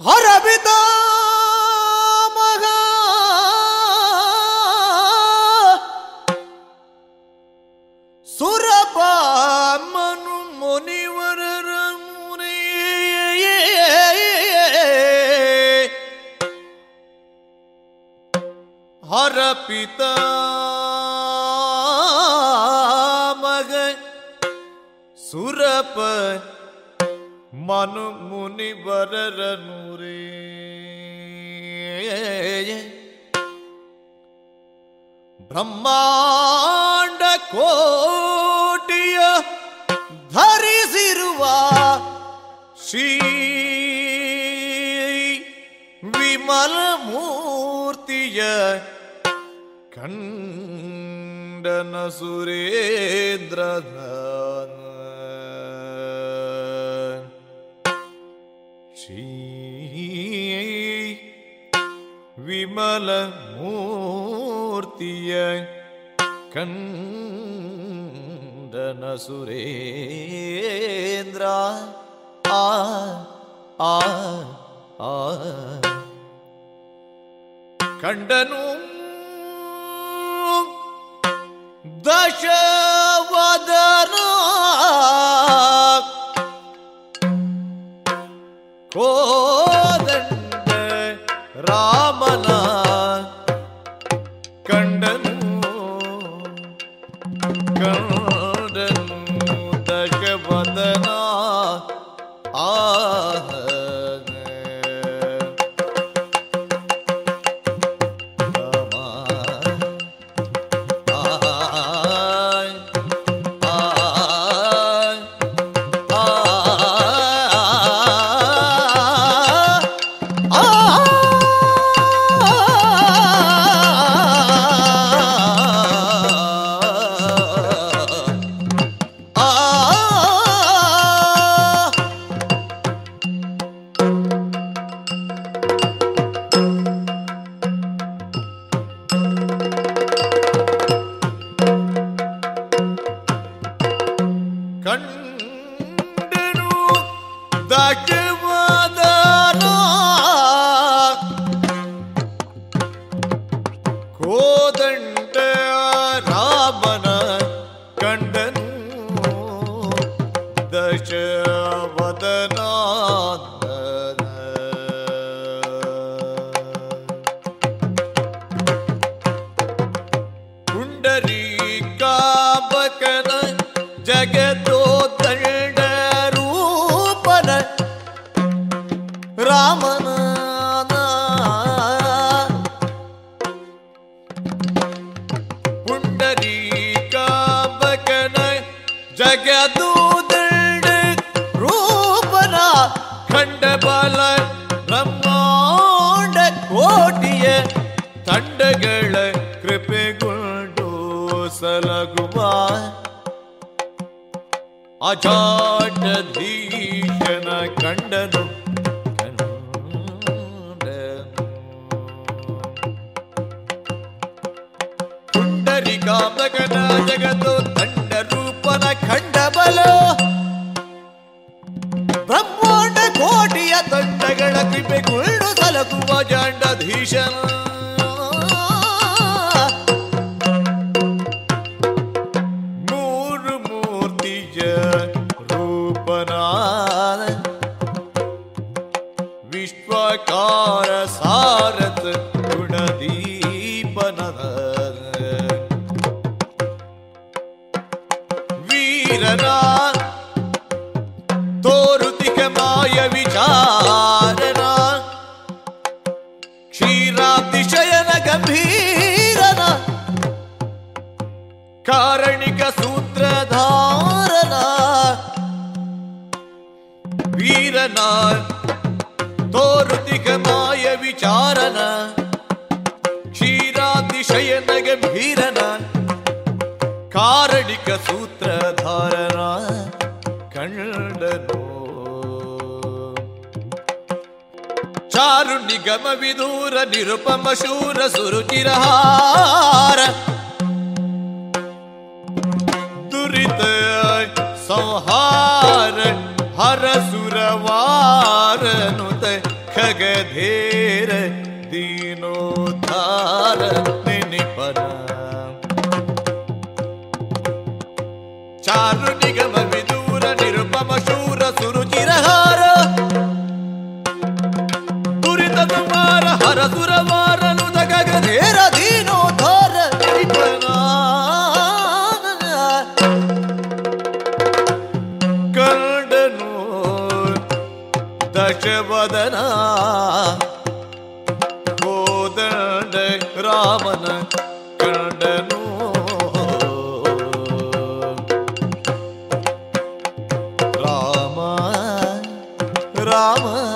அரபிதா மகா. சுரபாமனு முனிவர் அரபிதா மக சுரப ಮನು ಮುನಿ ಬರರನುರೇ ಬ್ರಹ್ಮಾಂಡ ಕೋಟಿಯ ಧರಿಸಿರುವ ಶ್ರೀ ವಿಮಲ ಮೂರ್ತಿಯ ಕಂಡನ ಸುರೇಂದ್ರಧನ ஸ்ரீ விமல மூர்த்திய கண்டன சுரேந்திரா ஆ ஆ ஆ. கண்டனூ ಕಂಡನು ದಗವ ಸಲಗುವ ಅಜಾಟಧೀಶನ ಕಂಡನು ಪುಂಡರಿಕಾಮಗನ ಜಗತ್ತು ಕಾರಣಿಕ ಸೂತ್ರಧಾರನ ವೀರನ ತೋರುತಿಕ ಮಾಯ ವಿಚಾರನ ಕ್ಷೀರಾತಿಶಯನ ಗಂಭೀರನ ಕಾರಣಿಕ ಸೂತ್ರಧಾರನ ಕಂಡನು ಚಾರು ನಿಗಮ ವಿದೂರ ನಿರುಪಮ ಶೂರ ಸುರುಚಿರಹಾರ ಸುರವಾರನುತ ಖಗಧೇರ ದೀನೋದ್ಧಾರ ನೆನಿಪನ ಚಾರು ನಿಗಮ ವಿದೂರ, ನಿರುಪಮ ಶೂರ ಸುರುಚಿರಹಾರ ದುರಿತ ಕುಮಾರ, ಹರ ಸುರವಾರನು ಗಗಧೇರ वदना। कोदण्ड दण्ड कण्डनो राम राम।